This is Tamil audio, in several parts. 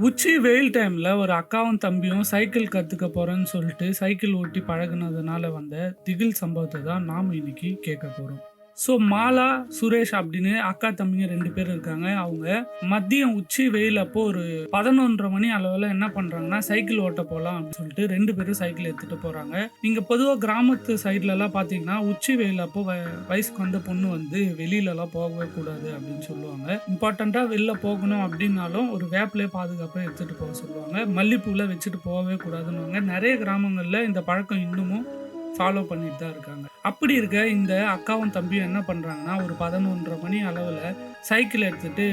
உச்சி வெயில் டைமில் ஒரு அக்காவும் தம்பியும் சைக்கிள் கற்றுக்க போகிறேன்னு சொல்லிட்டு சைக்கிள் ஓட்டி பழகுனதுனால வந்த திகில் சம்பவத்தை தான் நாம் இன்னைக்கு கேட்க போகிறோம் ஸோ மாலா சுரேஷ் அப்படின்னு அக்கா தம்பிங்க ரெண்டு பேர் இருக்காங்க. அவங்க மதியம் உச்சி வெயில் அப்போ ஒரு பதினொன்றரை மணி அளவில் என்ன பண்ணுறாங்கன்னா சைக்கிள் ஓட்ட போகலாம் அப்படின்னு சொல்லிட்டு ரெண்டு பேரும் சைக்கிள் எடுத்துகிட்டு போகிறாங்க நீங்கள் பொதுவாக கிராமத்து சைட்லலாம் பார்த்தீங்கன்னா உச்சி வெயில் அப்போ வ- வயசுக்கு வந்த பொண்ணு வந்து வெளியிலலாம் போகவே கூடாது அப்படின்னு சொல்லுவாங்க. இம்பார்ட்டண்ட்டாக வெளில போகணும் அப்படின்னாலும் ஒரு வேப்பிலே பாதுகாப்பாக எடுத்துகிட்டு போக சொல்லுவாங்க. மல்லிப்பூவில் வச்சுட்டு போகவே கூடாதுன்னுவாங்க. நிறைய கிராமங்களில் இந்த பழக்கம் இன்னமும் ஃபாலோ பண்ணிட்டு தான் இருக்காங்க. அப்படி இருக்க இந்த அக்காவும் தம்பியும் என்ன பண்ணுறாங்கன்னா ஒரு பதினொன்றரை மணி அளவில் சைக்கிள் எடுத்துகிட்டு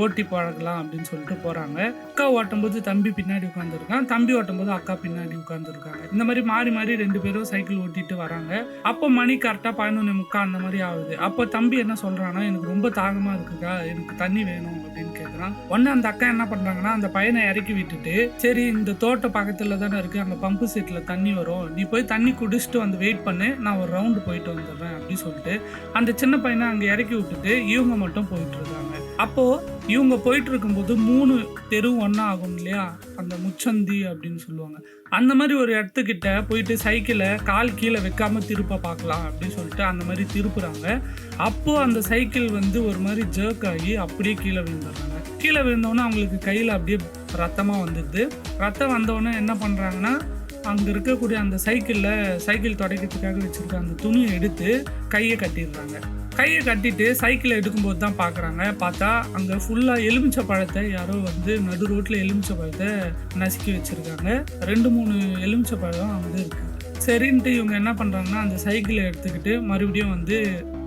ஓட்டி பழகலாம் அப்படின்னு சொல்லிட்டு போகிறாங்க அக்கா ஓட்டும்போது தம்பி பின்னாடி உட்காந்துருக்கான் தம்பி ஓட்டும்போது அக்கா பின்னாடி உட்காந்துருக்காங்க இந்த மாதிரி மாறி மாறி ரெண்டு பேரும் சைக்கிள் ஓட்டிட்டு வராங்க. அப்போ மணி கரெக்டாக பதினொன்று முக்கால் அந்த மாதிரி ஆகுது. அப்போ தம்பி என்ன சொல்கிறான்னா எனக்கு ரொம்ப தாகமாக இருக்குக்கா. எனக்கு தண்ணி வேணும் அப்படின்னு கேட்குறான் உடனே அந்த அக்கா என்ன பண்ணுறாங்கன்னா அந்த பையனை இறக்கி விட்டுட்டு சரி இந்த தோட்டம் பக்கத்தில் தானே இருக்குது அங்கே பம்பு செட்டில் தண்ணி வரும். நீ போய் தண்ணி குடிச்சிட்டு வந்து வெயிட் பண்ணு. நான் ஒரு ரவுண்டு போயிட்டு வந்துடுறேன் அப்படின்னு சொல்லிட்டு அந்த சின்ன பையனை அங்கே இறக்கி விட்டுட்டு இவங்க மட்டும் போயிட்டு இருக்காங்க. அப்போ இவங்க போயிட்டு இருக்கும்போது மூணு தெரு ஒன்றா ஆகும் இல்லையா? அந்த முச்சந்தி அப்படின்னு சொல்லுவாங்க. அந்த மாதிரி ஒரு இடத்துக்கிட்ட போயிட்டு சைக்கிளை கால் கீழே வைக்காம திருப்ப பார்க்கலாம் அப்படின்னு சொல்லிட்டு அந்த மாதிரி திருப்புறாங்க. அப்போ அந்த சைக்கிள் வந்து ஒரு மாதிரி ஜர்க் ஆகி அப்படியே கீழே விழுந்துடுறாங்க. கீழே விழுந்தோடனே அவங்களுக்கு கையில் அப்படியே ரத்தமாக வந்துடுது. ரத்தம் வந்தோடனே என்ன பண்ணுறாங்கன்னா அங்கே இருக்கக்கூடிய அந்த சைக்கிளில் சைக்கிள் துடைக்கிறதுக்காக வச்சுருக்க அந்த துணியை எடுத்து கையை கட்டிடுறாங்க. கையை கட்டிட்டு சைக்கிளை எடுக்கும்போது தான் பார்க்குறாங்க பார்த்தா அங்கே ஃபுல்லாக எலுமிச்சை பழத்தை யாரோ வந்து நடு ரோட்டில் எலுமிச்சை பழத்தை நசுக்கி வச்சுருக்காங்க. ரெண்டு மூணு எலுமிச்சை பழம் வந்து இருக்குது சரின்ட்டு இவங்க என்ன பண்ணுறாங்கன்னா அந்த சைக்கிளை எடுத்துக்கிட்டு மறுபடியும் வந்து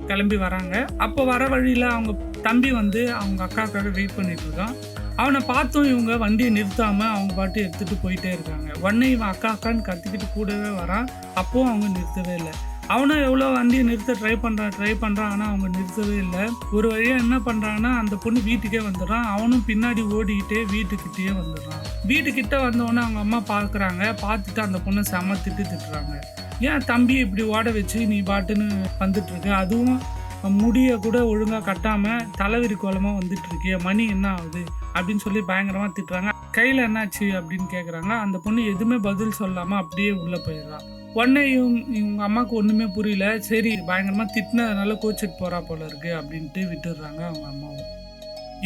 கிளம்பி வராங்க. அப்போ வர வழியில் அவங்க தம்பி வந்து அவங்க அக்காக்காக வெயிட் பண்ணிட்டு இருக்கான். அவனை பார்த்தும் இவங்க வண்டியை நிறுத்தாமல் அவங்க பாட்டு எடுத்துகிட்டு போயிட்டே இருக்காங்க. உடனே இவன் அக்கா அக்கான்னு கத்திக்கிட்டு கூடவே வரான். அப்போவும் அவங்க நிறுத்தவே இல்லை. அவனும் எவ்வளோ வண்டியை நிறுத்த ட்ரை பண்ணுறான் ட்ரை பண்ணுறான் ஆனால் அவங்க நிறுத்தவே இல்லை. ஒரு வழியாக என்ன பண்ணுறான்னா அந்த பொண்ணு வீட்டுக்கே வந்துடுறான். அவனும் பின்னாடி ஓடிக்கிட்டே வீட்டுக்கிட்டேயே வந்துடுறான். வீட்டுக்கிட்ட வந்தவொடனே அவங்க அம்மா பார்க்குறாங்க. பார்த்துட்டு அந்த பொண்ணை செம திட்டு திட்டுறாங்க. ஏன் தம்பியை இப்படி ஓட வச்சு நீ பாட்டுன்னு வந்துட்டுருக்கு? அதுவும் முடியை கூட ஒழுங்காக கட்டாமல் தலைவிரி கோலமாக வந்துட்டுருக்கிய. மணி என்ன ஆகுது? அப்படின்னு சொல்லி பயங்கரமாக திட்டுறாங்க. கையில் என்னாச்சு அப்படின்னு கேட்குறாங்க அந்த பொண்ணு எதுவுமே பதில் சொல்லாமல் அப்படியே உள்ளே போயிடுறான் உடனே இவங்க இவங்க அம்மாவுக்கு ஒன்றுமே புரியல. சரி பயங்கரமாக திட்டினதுனால கோச்சிட்டு போகிறா போல இருக்கு அப்படின்ட்டு விட்டுடுறாங்க அவங்க அம்மாவும்.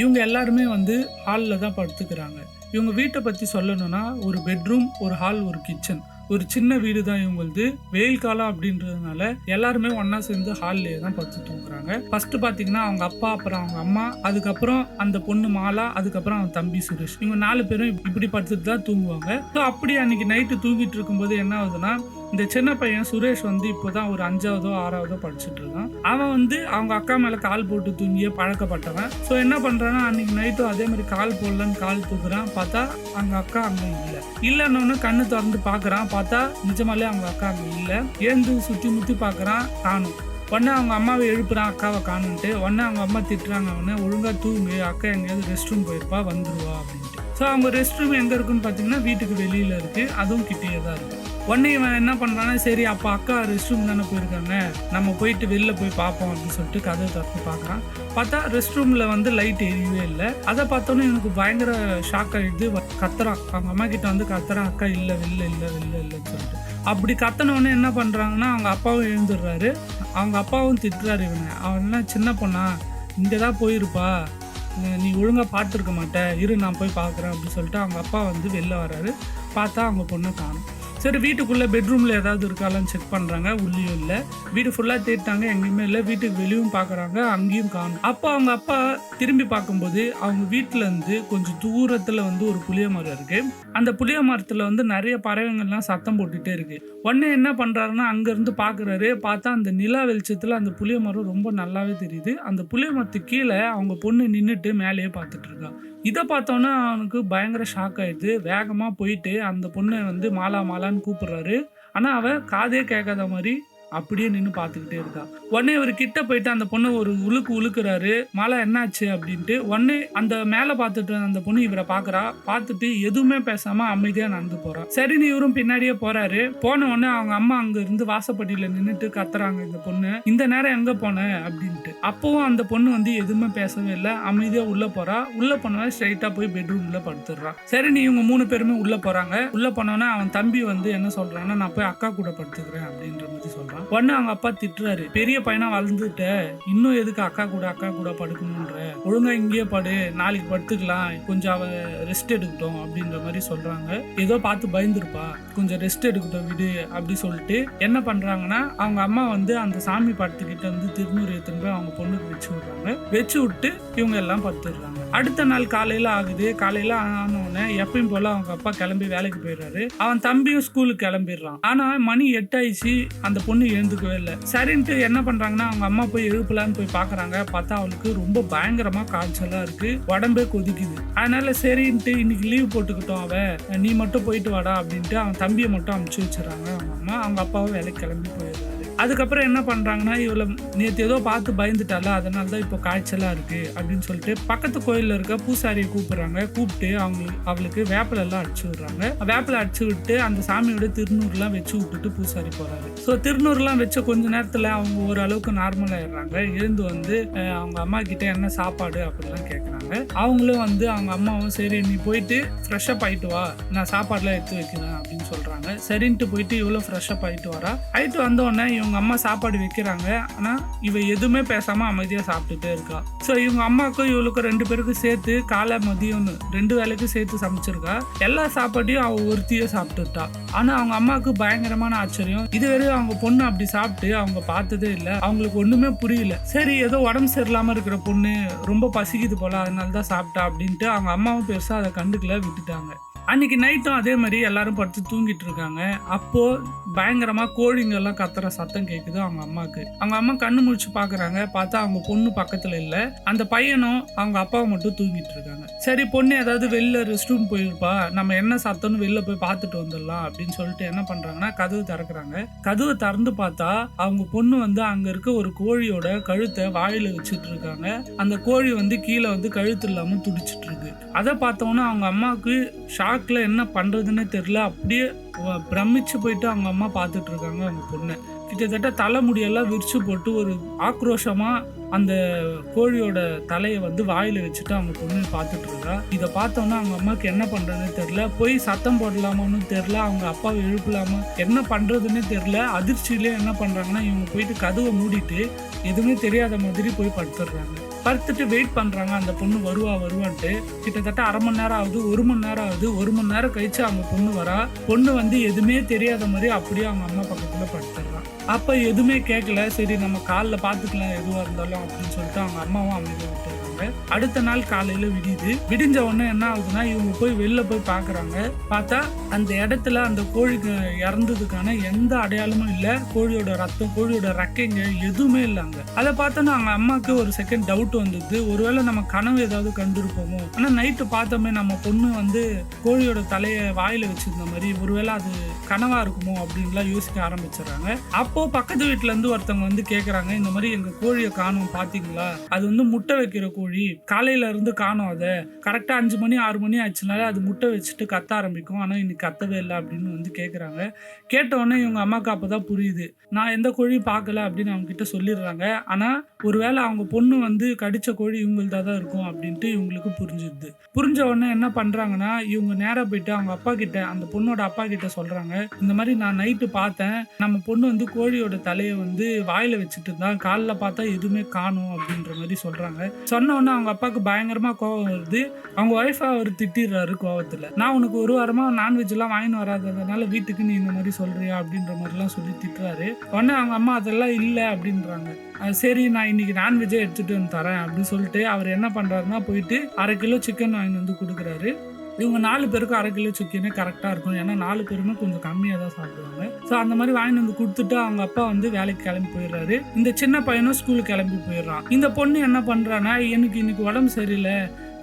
இவங்க எல்லாருமே வந்து ஹாலில் தான் படுத்துக்கிறாங்க. இவங்க வீட்டை பற்றி சொல்லணும்னா ஒரு பெட்ரூம் ஒரு ஹால் ஒரு கிச்சன் ஒரு சின்ன வீடு தான் இவங்களுது. வெயில் காலம் அப்படின்றதுனால எல்லாருமே ஒன்னா சேர்ந்து ஹால்லேயே தான் படுத்து தூங்குறாங்க. ஃபர்ஸ்ட் பாத்தீங்கன்னா அவங்க அப்பா அப்புறம் அவங்க அம்மா அதுக்கப்புறம் அந்த பொண்ணு மாலா அதுக்கப்புறம் அவன் தம்பி சுரேஷ். இவங்க நாலு பேரும் இப்படி படுத்துட்டு தான் தூங்குவாங்க. ஸோ அப்படி அன்னைக்கு நைட்டு தூங்கிட்டு இருக்கும்போது என்ன ஆகுதுன்னா இந்த சின்ன பையன் சுரேஷ் வந்து இப்போதான் ஒரு அஞ்சாவதோ ஆறாவதோ படிச்சுட்டு இருக்கான். அவன் வந்து அவங்க அக்கா மேல கால் போட்டு தூங்கியே பழக்கப்பட்டவன். ஸோ என்ன பண்றான்னா அன்னைக்கு நைட்டும் அதே மாதிரி கால் போடலன்னு கால் தூக்குறான். பார்த்தா அவங்க அக்கா அங்க இல்லை. இல்லைன்னு கண்ணு திறந்து பாக்குறான் பார்த்தா நிஜமாலே அவங்க அக்கா அங்க இல்லை. ஏந்து சுத்தி முத்தி பாக்குறான் காணும். உடனே அவங்க அம்மாவை எழுப்புறான் அக்காவை காணுன்ட்டு. உடனே அவங்க அம்மா திட்டுறாங்க அவனை ஒழுங்கா தூங்கு அக்கா எங்கேயாவது ரெஸ்ட் ரூம் போயிருப்பா வந்துடுவா அப்படின்ட்டு. ஸோ அவங்க ரெஸ்ட் ரூம் எங்கே இருக்குன்னு பார்த்தீங்கன்னா வீட்டுக்கு வெளியில் இருக்குது அதுவும் கிட்டேயே தான் இருக்குது உடனே இவன் என்ன பண்ணுறான்னா சரி அப்போ அக்கா ரெஸ்ட் ரூம் தானே போயிருக்காங்க. நம்ம போயிட்டு வெளில போய் பார்ப்போம் அப்படின்னு சொல்லிட்டு கதவை தப்பு பார்க்குறான். பார்த்தா ரெஸ்ட் ரூமில் வந்து லைட் எரியவே இல்லை. அதை பார்த்தோன்னே எனக்கு பயங்கர ஷாக் ஆகிடுது கத்துறான். அவங்க அம்மா கிட்ட வந்து கத்துறான் அக்கா இல்லை வெளில இல்லை வெளில இல்லைன்னு சொல்லிட்டு. அப்படி கத்தனவுடனே என்ன பண்ணுறாங்கன்னா அவங்க அப்பாவும் எழுந்துடுறாரு. அவங்க அப்பாவும் திட்டுறாரு இவனை. அவன் என்ன சின்ன பொண்ணா? இங்கே தான் போயிருப்பா. நீ ஒழுங்காக பார்த்துருக்க மாட்ட இரு நான் போய் பார்க்குறேன் அப்படின்னு சொல்லிட்டு அவங்க அப்பா வந்து வெளில வர்றாரு. பார்த்தா அவங்க பொண்ணை காணும். சரி வீட்டுக்குள்ளே பெட்ரூமில் ஏதாவது இருக்காளான்னு செக் பண்ணுறாங்க உள்ளேயும் இல்லை. வீடு ஃபுல்லாக தேடிட்டாங்க எங்கேயுமே இல்லை. வீட்டுக்கு வெளியும் பார்க்குறாங்க அங்கேயும் காணும். அப்போ அவங்க அப்பா திரும்பி பார்க்கும்போது அவங்க வீட்டிலேருந்து கொஞ்சம் தூரத்தில் வந்து ஒரு புளிய மரம் இருக்குது அந்த புளிய மரத்தில் வந்து நிறைய பறவைங்கள்லாம் சத்தம் போட்டுகிட்டே இருக்குது உடனே என்ன பண்ணுறாருன்னா அங்கேருந்து பார்க்குறாரு பார்த்தா அந்த நிலா வெளிச்சத்தில் அந்த புளிய மரம் ரொம்ப நல்லாவே தெரியுது. அந்த புளிய மரத்துக்கு கீழே அவங்க பொண்ணு நின்றுட்டு மேலேயே பார்த்துட்டு இருக்கா. இதை பார்த்தோன்னே அவனுக்கு பயங்கர ஷாக் ஆயிடுது. வேகமாக போயிட்டு அந்த பொண்ணை வந்து மாலா மாலான்னு கூப்பிடுறாரு. ஆனால் அவன் காதே கேட்காத மாதிரி அப்படியே நின்று பார்த்துக்கிட்டே இருக்கா. உடனே இவர் கிட்ட போயிட்டு அந்த பொண்ணு ஒரு உழுக்கு உழுக்குறாரு. மழை என்னாச்சு அப்படின்ட்டு உடனே அந்த மேலே பார்த்துட்டு அந்த பொண்ணு இவரை பார்க்கறா. பார்த்துட்டு எதுவுமே பேசாம அமைதியாக நடந்து போகிறான் சரின்னு இவரும் பின்னாடியே போறாரு. போன உடனே அவங்க அம்மா அங்கே இருந்து வாசப்பட்டியில் நின்றுட்டு கத்துறாங்க இந்த பொண்ணு. இந்த நேரம் எங்கே போன? அப்படின்ட்டு. அப்போவும் அந்த பொண்ணு வந்து எதுவுமே பேசவே இல்லை. அமைதியாக உள்ளே போறா. உள்ளே போனவன் ஸ்ட்ரைட்டாக போய் பெட்ரூமில் படுத்துடுறா. சரி நீ இவங்க மூணு பேருமே உள்ளே போகிறாங்க உள்ளே போனோன்னே அவன் தம்பி வந்து என்ன சொல்கிறான்னா நான் போய் அக்கா கூட படுத்துக்கிறேன் அப்படின்ற மாதிரி சொல்கிறான் உடனே அவங்க அப்பா திட்டுறாரு. பெரிய பையனா வளர்ந்துட்ட. இன்னும் எதுக்கு அக்கா கூட அக்கா கூட படுக்கணுன்ற ஒழுங்கா இங்கேயே படு. நாளைக்கு படுத்துக்கலாம். கொஞ்சம் அவ ரெஸ்ட் எடுக்கட்டும் அப்படின்ற மாதிரி சொல்றாங்க. ஏதோ பார்த்து பயந்துருப்பா. கொஞ்சம் ரெஸ்ட் எடுக்கட்டும் விடு அப்படி சொல்லிட்டு என்ன பண்றாங்கன்னா அவங்க அம்மா வந்து அந்த சாமி படத்துக்கிட்ட வந்து திருநூறு எடுத்துன்னு போய் அவங்க பொண்ணுக்கு வச்சு விடுறாங்க. வச்சு விட்டு இவங்க எல்லாம் படுத்துடுறாங்க. அடுத்த நாள் காலையில ஆகுது. காலையில ஆனவுடனே எப்பயும் போல அவங்க அப்பா கிளம்பி வேலைக்கு போயிடுறாரு. அவன் தம்பியும் ஸ்கூலுக்கு கிளம்பிடுறான். ஆனா மணி எட்டாயிடுச்சு. அந்த பொண்ணு எழுந்துக்கவே இல்லை. சரின்ட்டு என்ன பண்றாங்கன்னா அவங்க அம்மா போய் எழுப்பலான்னு போய் பாக்குறாங்க பார்த்தா அவளுக்கு ரொம்ப பயங்கரமா காய்ச்சலா இருக்கு. உடம்பே கொதிக்குது. அதனால சரின்ட்டு இன்னைக்கு லீவ் போட்டுக்கிட்டோம் அவ. நீ மட்டும் போயிட்டு வாடா அப்படின்ட்டு அவன் தம்பியை மட்டும் அமுச்சு வச்சிடறாங்க. அவங்க அம்மா அவங்க அப்பாவும் வேலைக்கு கிளம்பி போய் அதுக்கப்புறம் என்ன பண்ணுறாங்கன்னா இவளை நேற்று ஏதோ பார்த்து பயந்துட்டால அதனால தான் இப்போ காய்ச்சலாக இருக்குது அப்படின்னு சொல்லிட்டு பக்கத்து கோயிலில் இருக்க பூசாரியை கூப்பிட்றாங்க. கூப்பிட்டு அவங்க அவளுக்கு வேப்பிலெல்லாம் அடிச்சு விடுறாங்க. வேப்பிலை அடிச்சு விட்டு அந்த சாமியோட திருநூறுலாம் வச்சு விட்டுட்டு பூசாரி போகிறாரு ஸோ திருநூறுலாம் வச்ச கொஞ்ச நேரத்தில் அவங்க ஓரளவுக்கு நார்மல் ஆயிடுறாங்க. எழுந்து வந்து அவங்க அம்மா கிட்ட என்ன சாப்பாடு அப்படிலாம் கேட்குறாங்க அவங்களும் வந்து அவங்க அம்மாவும் சரி நீ போயிட்டு ஃப்ரெஷ்அப் ஆயிட்டு வா. நான் சாப்பாடுலாம் எடுத்து வைக்கிறேன் அப்படின்னு சொல்கிறாங்க சொல்றாங்க சரின்ட்டு போயிட்டு இவ்வளோ ஃப்ரெஷ்ஷப் ஆகிட்டு வரா. ஆயிட்டு வந்த உடனே இவங்க அம்மா சாப்பாடு வைக்கிறாங்க. ஆனால் இவ எதுவுமே பேசாமல் அமைதியாக சாப்பிட்டுட்டே இருக்கா. ஸோ இவங்க அம்மாவுக்கும் இவளுக்கும் ரெண்டு பேருக்கும் சேர்த்து காலை மதியம்னு ரெண்டு வேலைக்கும் சேர்த்து சமைச்சிருக்கா. எல்லா சாப்பாட்டையும் அவள் ஒருத்தியே சாப்பிட்டுட்டா. ஆனால் அவங்க அம்மாவுக்கு பயங்கரமான ஆச்சரியம். இதுவரை அவங்க பொண்ணு அப்படி சாப்பிட்டு அவங்க பார்த்ததே இல்லை. அவங்களுக்கு ஒன்றுமே புரியல. சரி ஏதோ உடம்பு சரியில்லாமல் இருக்கிற பொண்ணு ரொம்ப பசிக்குது போல அதனால தான் சாப்பிட்டா அப்படின்ட்டு அவங்க அம்மாவும் பெருசாக அதை கண்டுக்கல விட்டுட்டாங்க. அன்னைக்கு நைட்டும் அதே மாதிரி எல்லாரும் படுத்து தூங்கிட்டு இருக்காங்க. அப்போ பயங்கரமா கோழிங்கெல்லாம் கத்துற சத்தம் கேக்குது அவங்க அம்மாக்கு. அவங்க அம்மா கண்ணு முழிச்சு பாக்குறாங்க. பார்த்தா அவங்க பொண்ணு பக்கத்துல இல்ல. அந்த பையனும் அவங்க அப்பாவை மட்டும் தூங்கிட்டு இருக்காங்க. சரி பொண்ணு ஏதாவது வெளில ரெஸ்ட் ரூம் போயிருப்பா. நம்ம என்ன சத்தம்னு வெளில போய் பார்த்துட்டு வந்துடலாம் அப்படின்னு சொல்லிட்டு என்ன பண்றாங்கன்னா கதவு திறக்கிறாங்க. கதவை திறந்து பார்த்தா அவங்க பொண்ணு வந்து அங்க இருக்க ஒரு கோழியோட கழுத்தை வாயில வச்சுட்டு இருக்காங்க. அந்த கோழி வந்து கீழே வந்து கழுத்து இல்லாம துடிச்சிட்டு இருக்கு. அதை பார்த்தோன்னா அவங்க அம்மாவுக்கு ஷாக் ஷாக்கில் என்ன பண்றதுன்னு தெரில அப்படியே பிரமிச்சு போயிட்டு அவங்க அம்மா பார்த்துட்டு இருக்காங்க அவங்க பொண்ணை. கிட்டத்தட்ட தலைமுடியெல்லாம் விரிச்சு போட்டு ஒரு ஆக்ரோஷமாக அந்த கோழியோட தலையை வந்து வாயில் வச்சுட்டு அவங்க பொண்ணு பார்த்துட்டு இருக்கா. இதை பார்த்தோன்னா அவங்க அம்மாவுக்கு என்ன பண்ணுறதுன்னு தெரில போய் சத்தம் போடலாமான்னு தெரில அவங்க அப்பாவை எழுப்பலாமா என்ன பண்ணுறதுன்னு தெரில அதிர்ச்சியிலே என்ன பண்ணுறாங்கன்னா இவங்க போயிட்டு கதவை மூடிட்டு எதுவுமே தெரியாத மாதிரி போய் படுத்துடுறாங்க. பார்த்துட்டு வெயிட் பண்ணுறாங்க அந்த பொண்ணு வருவா வருவான்ட்டு. கிட்டத்தட்ட அரை மணி நேரம் ஆகுது ஒரு மணி நேரம் ஆகுது ஒரு மணி நேரம் கழிச்சு அவங்க பொண்ணு வரா. பொண்ணு வந்து எதுவுமே தெரியாத மாதிரி அப்படியே அவங்க அம்மா பக்கத்தில் படுத்துடுறான் அப்போ எதுவுமே கேட்கல சரி நம்ம காலில் பார்த்துக்கலாம் எதுவாக இருந்தாலும் அப்படின்னு சொல்லிட்டு அவங்க அம்மாவும் அமைதி விட்டுறாங்க அடுத்த நாள் காலையில விடியுது. விடிஞ்ச உடனே என்ன ஆகுதுன்னா இவங்க போய் வெளில போய் பாக்குறாங்க பார்த்தா அந்த இடத்துல அந்த கோழிக்கு இறந்ததுக்கான எந்த அடையாளமும் இல்ல. கோழியோட ரத்தம் கோழியோட ரெக்கைங்க எதுவுமே இல்லைங்க அதை பார்த்தோன்னா அவங்க அம்மாவுக்கு ஒரு செகண்ட் டவுட் வந்தது. ஒருவேளை நம்ம கனவு ஏதாவது கண்டிருப்போமோ? ஆனா நைட்டு பார்த்தோமே நம்ம பொண்ணு வந்து கோழியோட தலையை வாயில வச்சிருந்த மாதிரி ஒருவேளை அது கனவா இருக்குமோ அப்படின்லாம் யோசிக்க ஆரம்பிச்சிடுறாங்க. அப்போ பக்கத்து வீட்டுல இருந்து ஒருத்தவங்க வந்து கேக்குறாங்க இந்த மாதிரி எங்க கோழியை காணும் பாத்தீங்களா அது வந்து முட்டை வைக்கிற கோழி. காலையில இருந்து காணும் அதை. கரெக்டாக அஞ்சு மணி ஆறு மணி ஆச்சுனாலே அது முட்டை வச்சுட்டு கத்த ஆரம்பிக்கும். ஆனால் இன்னைக்கு கத்தவே இல்லை அப்படின்னு வந்து கேட்குறாங்க கேட்ட உடனே இவங்க அம்மாவுக்கு அப்பதான் புரியுது. நான் எந்த கோழியும் பார்க்கல அப்படின்னு அவங்க கிட்ட சொல்லிடுறாங்க. ஆனால் ஒருவேளை அவங்க பொண்ணு வந்து கடித்த கோழி இவங்கள்தான் தான் இருக்கும் அப்படின்ட்டு இவங்களுக்கு புரிஞ்சுது. புரிஞ்ச உடனே என்ன பண்ணுறாங்கன்னா இவங்க நேராக போயிட்டு அவங்க அப்பா கிட்ட அந்த பொண்ணோட அப்பா கிட்ட சொல்கிறாங்க இந்த மாதிரி நான் நைட்டு பார்த்தேன். நம்ம பொண்ணு வந்து கோழியோட தலையை வந்து வாயில் வச்சுட்டு இருந்தான் காலைல பார்த்தா எதுவுமே காணும் அப்படின்ற மாதிரி சொல்கிறாங்க சொன்ன உடனே அவங்க அப்பாவுக்கு பயங்கரமாக கோவம் வருது. அவங்க ஒய்ஃபை அவர் திட்டிடுறாரு கோவத்தில். நான் உனக்கு ஒரு வாரமாக நான்வெஜ்லாம் வாங்கின்னு வராததுனால வீட்டுக்கு நீ இந்த மாதிரி சொல்கிறியா அப்படின்ற மாதிரிலாம் சொல்லி திட்டுறாரு. உடனே அவங்க அம்மா அதெல்லாம் இல்லை அப்படின்றாங்க. சரி நான் இன்னைக்கு நான்வெஜ்ஜே எடுத்துகிட்டு வந்து தரேன் அப்படின்னு சொல்லிட்டு அவர் என்ன பண்றாருன்னா போயிட்டு அரை கிலோ சிக்கன் வாங்கிட்டு வந்து கொடுக்குறாரு. இவங்க நாலு பேருக்கும் அரை கிலோ சிக்கனே கரெக்டாக இருக்கும். ஏன்னா நாலு பேருமே கொஞ்சம் கம்மியாக தான் சாப்பிடுவாங்க. ஸோ அந்த மாதிரி வாங்கிட்டு வந்து கொடுத்துட்டு அவங்க அப்பா வந்து வேலைக்கு கிளம்பி போயிடுறாரு. இந்த சின்ன பையனும் ஸ்கூலுக்கு கிளம்பி போயிடுறான். இந்த பொண்ணு என்ன பண்ணுறான்னா எனக்கு இன்னைக்கு உடம்பு சரியில்லை.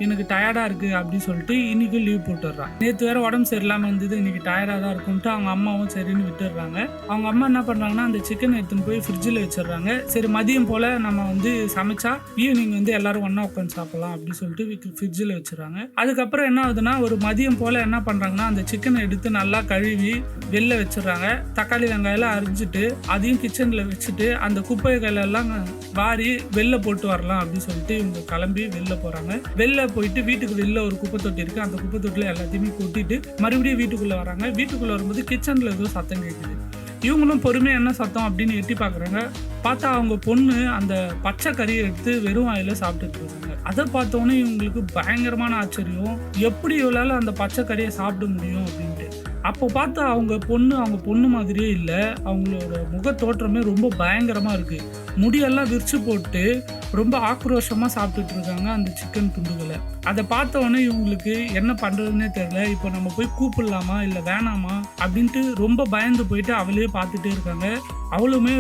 எனக்கு டயர்டாக இருக்குது அப்படின்னு சொல்லிட்டு இன்னைக்கு லீவ் போட்டுடுறான். நேற்று வேற உடம்பு சரியில்லாமல் இருந்தது இன்னைக்கு டயர்டாக தான் இருக்கும்ட்டு அவங்க அம்மாவும் சரின்னு விட்டுடுறாங்க. அவங்க அம்மா என்ன பண்ணுறாங்கன்னா அந்த சிக்கன் எடுத்துன்னு போய் ஃப்ரிட்ஜில் வச்சிடுறாங்க. சரி மதியம் போல் நம்ம வந்து சமைச்சா ஈவினிங் வந்து எல்லோரும் ஒன்றா உட்காந்து சாப்பிடலாம் அப்படின்னு சொல்லிட்டு ஃப்ரிட்ஜில் வச்சிடறாங்க. அதுக்கப்புறம் என்ன ஆகுதுன்னா ஒரு மதியம் போல் என்ன பண்ணுறாங்கன்னா அந்த சிக்கனை எடுத்து நல்லா கழுவி வெளில வச்சிடுறாங்க. தக்காளி வெங்காயம்லாம் அரிஞ்சிட்டு அதையும் கிச்சனில் வச்சுட்டு அந்த குப்பைகள் எல்லாம் வாரி வெளில போட்டு வரலாம் அப்படின்னு சொல்லிட்டு இவங்க கிளம்பி வெளில போகிறாங்க வெளில போயிட்டு வீட்டுக்கு வெளில ஒரு குப்பை தொட்டி இருக்கு. அந்த குப்பை தொட்டில எல்லாத்தையுமே கொட்டிட்டு மறுபடியும் வீட்டுக்குள்ள வராங்க. வீட்டுக்குள்ள வரும்போது கிச்சன்ல ஏதோ சத்தம் கேட்குது இவங்களும் பொறுமையாக என்ன சத்தம் அப்படின்னு எட்டி பார்க்குறாங்க பார்த்தா அவங்க பொண்ணு அந்த பச்சை கறியை எடுத்து வெறும் வாயில சாப்பிட்டுட்டு இருக்காங்க. அதை பார்த்தோன்னே இவங்களுக்கு பயங்கரமான ஆச்சரியம். எப்படி இவளால் அந்த பச்சை கறியை சாப்பிட முடியும் அப்படின்ட்டு. அப்போ பார்த்தா அவங்க பொண்ணு அவங்க பொண்ணு மாதிரியே இல்லை. அவங்களோட முக தோற்றமே ரொம்ப பயங்கரமா இருக்கு. முடியெல்லாம் விரிச்சு போட்டு ரொம்ப ஆக்ரோஷமாக சாப்பிட்டுட்டு இருக்காங்க அந்த சிக்கன் துண்டுகளை. அதை பார்த்த உடனே இவங்களுக்கு என்ன பண்ணுறதுனே தெரில இப்போ நம்ம போய் கூப்பிடலாமா? இல்லை வேணாமா? அப்படின்ட்டு ரொம்ப பயந்து போயிட்டு அவளையே பார்த்துட்டே இருக்காங்க. அவளுமே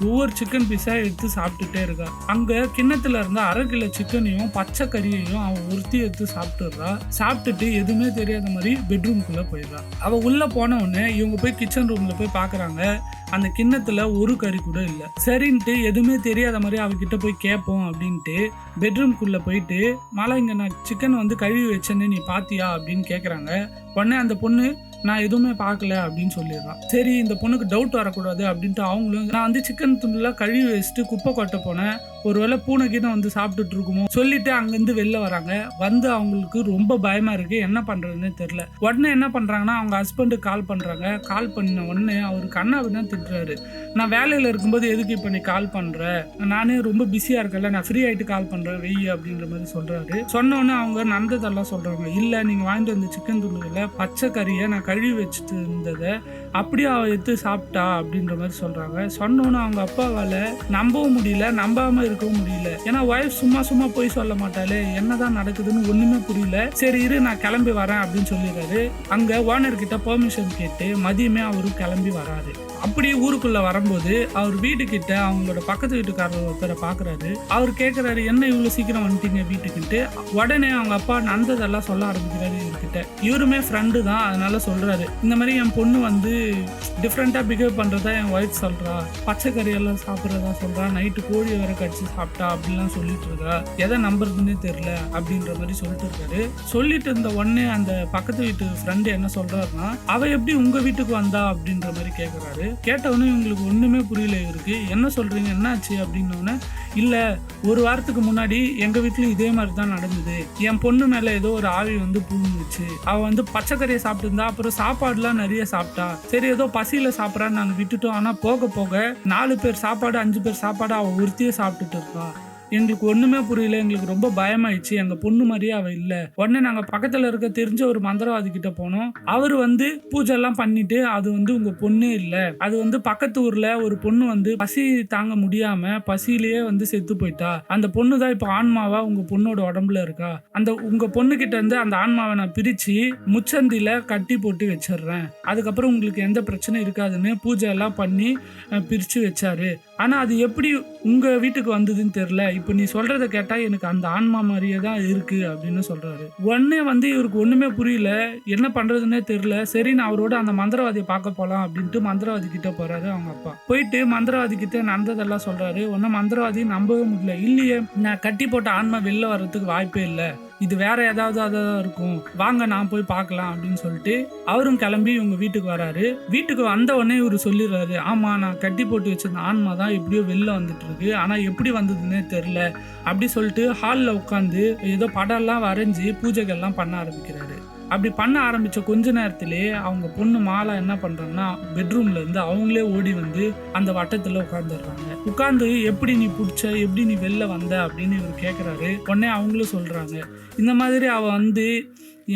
ஒவ்வொரு சிக்கன் பீஸாக எடுத்து சாப்பிட்டுட்டே இருக்கா. அங்கே கிண்ணத்தில் இருந்த அரை கிலோ சிக்கனையும் பச்சை கறியையும் அவன் ஒருத்தி எடுத்து சாப்பிட்டுடுறா. சாப்பிட்டுட்டு எதுவுமே தெரியாத மாதிரி பெட்ரூம்குள்ளே போயிடுறா. அவள் உள்ளே போன உடனே இவங்க போய் கிச்சன் ரூமில் போய் பார்க்குறாங்க. அந்த கிண்ணத்தில் ஒரு கறி கூட இல்லை. சரின்ட்டு எதுவும் தெரியாத மாதிரி அவர்கிட்ட போய் கேட்போம் அப்படின்ட்டு பெட்ரூம்குள்ளே போயிட்டு மழை இங்கே நான் சிக்கன் வந்து கழுவி வச்சேன்னு நீ பாத்தியா? அப்படின்னு கேட்குறாங்க உடனே அந்த பொண்ணு நான் எதுவுமே பார்க்கல அப்படின்னு சொல்லிடுறான் சரி இந்த பொண்ணுக்கு டவுட் வரக்கூடாது அப்படின்ட்டு அவங்களும் நான் வந்து சிக்கன் துண்டுலாம் கழுவி வச்சுட்டு குப்பை கொட்ட போனேன். ஒருவேளை பூனை கீழே வந்து சாப்பிட்டுட்டு இருக்குமோ? சொல்லிட்டு அங்கேருந்து வெளில வராங்க. வந்து அவங்களுக்கு ரொம்ப பயமா இருக்கு. என்ன பண்றதுன்னு தெரியல. உடனே என்ன பண்றாங்கன்னா அவங்க ஹஸ்பண்டுக்கு கால் பண்றாங்க. கால் பண்ண உடனே அவர் கண்ணாவினா திட்டுறாரு. நான் வேலையில் இருக்கும்போது எதுக்கு இப்போ நீ கால் பண்ற? நானே ரொம்ப பிஸியா இருக்கல நான் ஃப்ரீ ஆயிட்டு கால் பண்றேன். வெய்ய அப்படின்ற மாதிரி சொல்றாரு. சொன்னோன்னே அவங்க நடந்ததெல்லாம் சொல்றாங்க. இல்ல நீங்க வாங்கிட்டு வந்த சிக்கன் துண்டுகளை பச்சை கறியை நான் கழுவி வச்சுட்டு இருந்ததை அப்படியே அவ எடுத்து சாப்பிட்டா? அப்படின்ற மாதிரி சொல்றாங்க. சொன்னோன்னு அவங்க அப்பாவால நம்பவும் முடியல. நம்பாம இருக்கவும் முடியல. ஏன்னா ஒய்ஃப் சும்மா சும்மா போய் சொல்ல மாட்டாளே. என்னதான் நடக்குதுன்னு ஒண்ணுமே புரியல. சரி இரு நான் கிளம்பி வரேன் அப்படின்னு சொல்லிடுறாரு. அங்க ஓனர் கிட்ட பெர்மிஷன் கேட்டு மதியமே அவரு கிளம்பி வராரு. அப்படியே ஊருக்குள்ள வரும்போது அவர் வீட்டு கிட்ட அவங்களோட பக்கத்து வீட்டுக்காரர் ஒருத்தரை பாக்குறாரு. அவர் கேக்குறாரு என்ன இவ்வளவு சீக்கிரம் வந்துட்டீங்க வீட்டுக்கிட்டு? உடனே அவங்க அப்பா நடந்ததெல்லாம் சொல்ல ஆரம்பிக்கிறாரு இவர்கிட்ட. இவருமே ஃப்ரெண்டு தான் அதனால சொல்றாரு. இந்த மாதிரி என் பொண்ணு வந்து டிஃப்ரெண்டா பிஹேவ் பண்றதா என் ஒய்ஃப் சொல்றா. பச்சை கறியெல்லாம் சாப்பிட்றதா சொல்றா. நைட்டு கோழி வர கடிச்சு சாப்பிட்டா அப்படிலாம் சொல்லிட்டு இருக்கா. எதை நம்புறதுன்னே தெரியல அப்படின்ற மாதிரி சொல்லிட்டு இருக்காரு. சொல்லிட்டு இருந்த உடனே அந்த பக்கத்து வீட்டு ஃப்ரெண்டு என்ன சொல்றாருன்னா அவ எப்படி உங்க வீட்டுக்கு வந்தா? அப்படின்ற மாதிரி கேக்குறாரு. கேட்டவொன்னே இவங்களுக்கு ஒன்றுமே புரியல இவருக்கு. என்ன சொல்கிறீங்க என்னாச்சு? அப்படின்னோடனே இல்லை ஒரு வாரத்துக்கு முன்னாடி எங்கள் வீட்லயும் இதே மாதிரி தான் நடந்தது. என் பொண்ணு மேலே ஏதோ ஒரு ஆவி வந்து பூந்துச்சு. அவள் வந்து பச்சைக்கறியை சாப்பிட்டு இருந்தா அப்புறம் சாப்பாடுலாம் நிறைய சாப்பிட்டா. சரி ஏதோ பசியில் சாப்பிட்றான்னு நாங்கள் விட்டுட்டோம். ஆனால் போக போக நாலு பேர் சாப்பாடு அஞ்சு பேர் சாப்பாடு அவள் ஒருத்தியே சாப்பிட்டுட்டு இருக்கா எங்களுக்கு ஒண்ணுமே புரியல. எங்களுக்கு ரொம்ப பயமாயிடுச்சு. எங்க பொண்ணு மாதிரியே அவ இல்ல. உடனே நாங்க பக்கத்துல இருக்க தெரிஞ்ச ஒரு மந்திரவாதி கிட்ட போனோம். அவர் வந்து பூஜை எல்லாம் பண்ணிட்டு அது வந்து உங்க பொண்ணே இல்ல. அது வந்து பக்கத்து ஊர்ல ஒரு பொண்ணு வந்து பசி தாங்க முடியாம பசியிலேயே வந்து செத்து போயிட்டா. அந்த பொண்ணு தான் இப்ப ஆன்மாவா உங்க பொண்ணோட உடம்புல இருக்கா? அந்த உங்க பொண்ணு கிட்ட இருந்து அந்த ஆன்மாவை நான் பிரிச்சு முச்சந்தில கட்டி போட்டு வச்சிடுறேன். அதுக்கப்புறம் உங்களுக்கு எந்த பிரச்சனையும் இருக்காதுன்னு பூஜை எல்லாம் பண்ணி பிரித்து பிரிச்சு வச்சாரு. ஆனால் அது எப்படி உங்கள் வீட்டுக்கு வந்ததுன்னு தெரில இப்போ நீ சொல்கிறத கேட்டால் எனக்கு அந்த ஆன்மா மாதிரியே தான் இருக்குது அப்படின்னு சொல்கிறாரு உடனே வந்து இவருக்கு ஒன்றுமே புரியல. என்ன பண்ணுறதுன்னே தெரில சரி நான் அவரோட அந்த மந்திரவாதியை பார்க்க போகலாம் அப்படின்ட்டு மந்திரவாதி கிட்டே போகிறாரு அவங்க அப்பா. போயிட்டு மந்திரவாதி கிட்டே நடந்ததெல்லாம் சொல்கிறாரு ஒன்றும் மந்திரவாதி நம்பவே முடியல. இல்லையே நான் கட்டி போட்ட ஆன்மா வெளில வர்றதுக்கு வாய்ப்பே இல்லை. இது வேற ஏதாவது அதான் இருக்கும். வாங்க நான் போய் பார்க்கலாம் அப்படின்னு சொல்லிட்டு அவரும் கிளம்பி இவங்க வீட்டுக்கு வராரு. வீட்டுக்கு வந்த உடனே இவர் சொல்லிடுறாரு ஆமா நான் கட்டி போட்டு வச்சிருந்த ஆன்மா தான் எப்படியோ வெளில வந்துட்டு இருக்கு ஆனா எப்படி வந்ததுன்னே தெரில அப்படி சொல்லிட்டு ஹாலில் உட்காந்து ஏதோ படம்லாம் வரைஞ்சி பூஜைகள்லாம் பண்ண ஆரம்பிக்கிறாரு. அப்படி பண்ண ஆரம்பிச்ச கொஞ்ச நேரத்திலே அவங்க பொண்ணு மாலா என்ன பண்றாங்கன்னா பெட்ரூம்ல இருந்து அவங்களே ஓடி வந்து அந்த வட்டத்துல உட்காந்துடுறாங்க உட்காந்து எப்படி நீ பிடிச்ச? எப்படி நீ வெளில வந்த? அப்படின்னு இவர் கேக்குறாரு. உடனே அவங்களும் சொல்றாங்க. இந்த மாதிரி அவ வந்து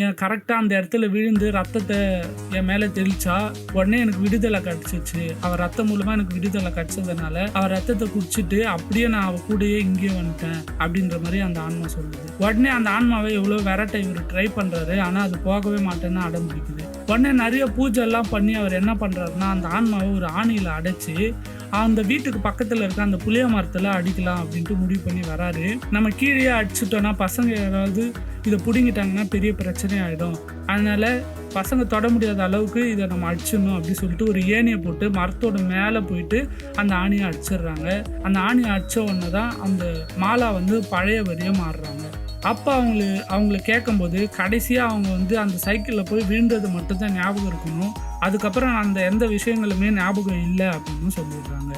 என் கரெக்டாக அந்த இடத்துல விழுந்து ரத்தத்தை என் மேலே தெளிச்சா உடனே எனக்கு விடுதலை கிடச்சிச்சு. அவள் ரத்தம் மூலமாக எனக்கு விடுதலை கிடச்சதுனால அவள் ரத்தத்தை குடிச்சிட்டு அப்படியே நான் அவள் கூடயே இங்கேயே வந்துட்டேன் அப்படின்ற மாதிரி அந்த ஆன்மா சொல்லுது. உடனே அந்த ஆன்மாவை எவ்வளோ விரட்ட இவர் ட்ரை பண்ணுறாரு ஆனால் அது போகவே மாட்டேன்னு அடம் பிடிக்குது. உடனே நிறைய பூஜை எல்லாம் பண்ணி அவர் என்ன பண்ணுறாருன்னா அந்த ஆன்மாவை ஒரு ஆணியில் அடைச்சி அந்த வீட்டுக்கு பக்கத்தில் இருக்க அந்த புளிய மரத்தில் அடிக்கலாம் அப்படின்ட்டு முடிவு பண்ணி வராரு. நம்ம கீழே அடிச்சுட்டோன்னா பசங்க யாராவது இதை பிடுங்கிட்டாங்கன்னா பெரிய பிரச்சனை ஆகிடும் அதனால பசங்க தொட முடியாத அளவுக்கு இதை நம்ம அடிச்சிடணும் அப்படின்னு சொல்லிட்டு ஒரு ஏணியை போட்டு மரத்தோட மேலே போயிட்டு அந்த ஆணியை அடிச்சிடுறாங்க. அந்த ஆணியை அடித்த உடனே தான் அந்த மாலா வந்து பழைய வரியாக மாறுறாங்க. அப்போ அவங்களு அவங்கள கேட்கும்போது கடைசியாக அவங்க வந்து அந்த சைக்கிளில் போய் விழுந்தது மட்டும்தான் ஞாபகம் இருக்கணும். அதுக்கப்புறம் அந்த எந்த விஷயங்களுமே ஞாபகம் இல்லை அப்படின்னு சொல்லிடுறாங்க.